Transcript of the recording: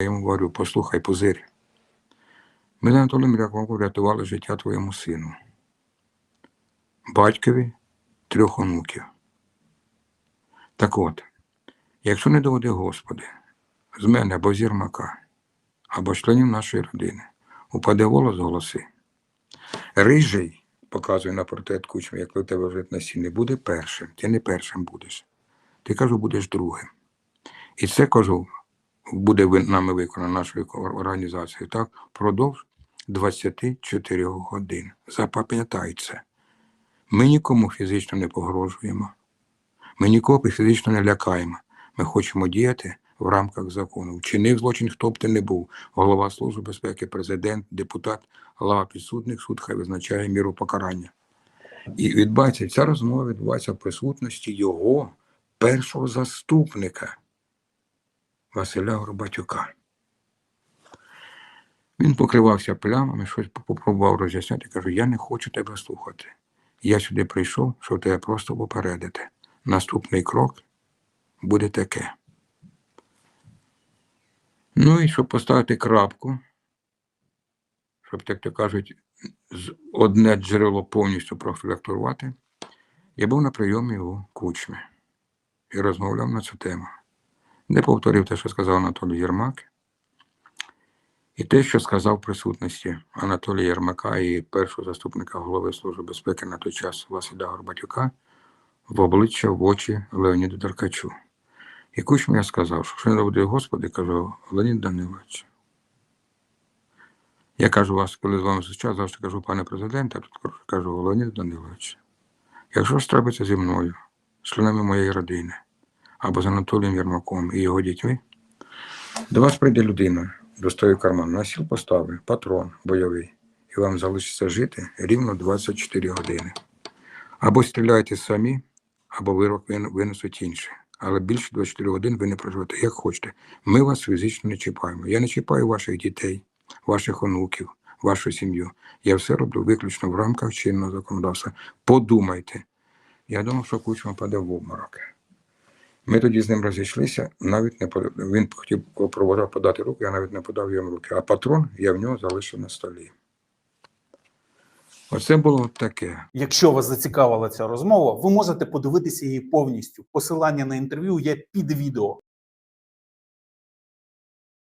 Я йому говорю, послухай, позирь. Ми з Анатолієм Ряковим врятували життя твоєму сину, батькові трьох онуків. Так от, якщо не доведе Господи, з мене або з Єрмака, або членів нашої родини, упаде волос голоси. Рижий, показує на портрет кучми, як у тебе лежить на стіні, буде першим. Ти не першим будеш. Ти кажу, будеш другим. І це кажу, буде нами виконано нашою організацією, так, впродовж 24 годин. Запам'ятай. Ми нікому фізично не погрожуємо. Ми нікого фізично не лякаємо. Ми хочемо діяти в рамках закону. Вчинив злочин, хто б ти не був. Голова Служби безпеки, президент, депутат, глава підсудних, суд хай визначає міру покарання. І відбувається, ця розмова відбувається в присутності його першого заступника Василя Горбатюка. Він покривався плямами, щось попробував роз'ясняти. Кажу, я не хочу тебе слухати. Я сюди прийшов, щоб тебе просто попередити. Наступний крок буде таке. Ну і щоб поставити крапку, щоб, як то кажуть, одне джерело повністю профілакторувати, я був на прийомі у кучмі і розмовляв на цю тему. Не повторив те, що сказав Анатолій Єрмак, і те, що сказав в присутності Анатолія Єрмака і першого заступника голови Служби безпеки на той час Василя Горбатюка в обличчя в очі Леоніду Деркачу. І кучмі я сказав, що якщо не доведе Господи, кажу, Леонід Данилович. Я кажу вас, коли з вами зустрічав, завжди кажу, пане президенте, тут кажу, Леонід Данилович. Якщо ж трапиться зі мною, з членами моєї родини, або з Анатолієм Єрмаком і його дітьми, до вас прийде людина, достає карман, на сіл поставить патрон бойовий, і вам залишиться жити рівно 24 години. Або стріляйте самі, або вирок винесуть інші. Але більше 24 годин ви не проживете, як хочете. Ми вас фізично не чіпаємо. Я не чіпаю ваших дітей, ваших онуків, вашу сім'ю. Я все роблю виключно в рамках чинного законодавства. Подумайте. Я думав, що кучма паде в обморок. Ми тоді з ним розійшлися, навіть не подав. він хотів проводив подати руку, я навіть не подав йому руки. А патрон я в нього залишив на столі. Оце було таке. Якщо вас зацікавила ця розмова, ви можете подивитися її повністю. Посилання на інтерв'ю є під відео.